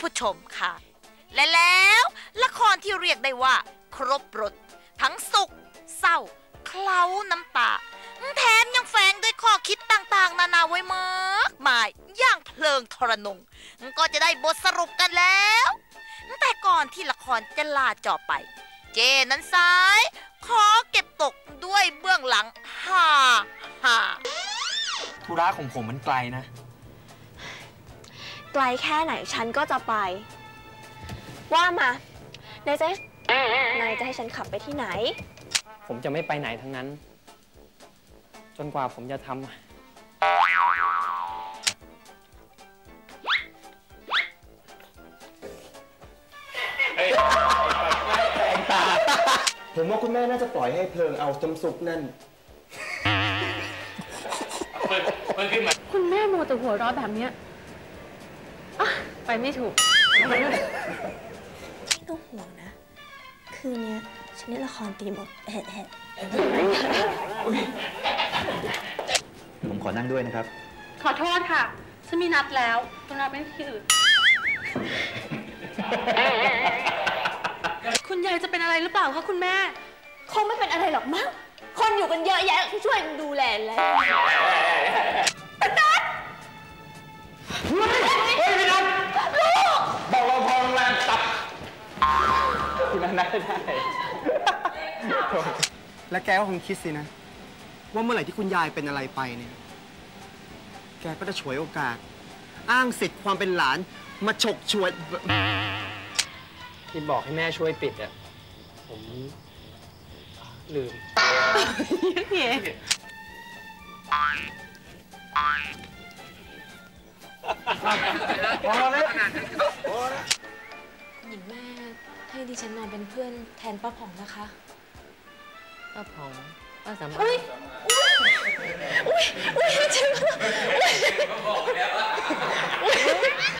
ผู้ชมค่ะ และแล้วละครที่เรียกได้ว่า ครบรถ ทั้งสุข เศร้า เคล้าน้ำตา แถมยังแฝงด้วยข้อคิดต่างๆ นานาไว้มากมายอย่างเพลิงทรนง ก็จะได้บทสรุปกันแล้ว แต่ก่อนที่ละครจะลาจอไป เจนั้นซ้าย ขอเก็บตกด้วยเบื้องหลังฮ่าฮ่าธุระของผมมันไกลนะ ไกลแค่ไหนฉันก็จะไป ว่ามา นายจะให้นายจะให้ฉันขับไปที่ไหน ผมจะไม่ไปไหนทั้งนั้น จนกว่าผมจะทำผมว่าคุณแม่น่าจะปล่อยให้เพลิงเอาจำสุกนั่นคุณแม่โมวแต่หัวเร้อนแบบเนี้ยอะ ไปไม่ถูกไม่ต้องห่วงนะ คืนเนี้ยฉันเล่นละครตีบทแอะแอะผมขอนั่งด้วยนะครับ ขอโทษค่ะ ฉันมีนัดแล้วต้องนัดไม่ที่อื่นคุณยายจะเป็นอะไรหรือเปล่าคะคุณแม่ คงไม่เป็นอะไรหรอกมั้ง คนอยู่กันเยอะแยะช่วยกันดูแลแล้ว ได้ได้ และแกก็คงคิดสินะ ว่าเมื่อไหร่ที่คุณยายเป็นอะไรไปเนี่ย แกก็จะฉวยโอกาส อ้างสิทธิ์ความเป็นหลาน มาฉกฉวยที่บอกให้แม่ช่วยปิดอะผมลืมหญิ ให้ดิฉันนอนเป็นเพื่อนแทนป้าผ่องนะคะ ป้าพองป้าสามารถ อุ้ยอุ้ย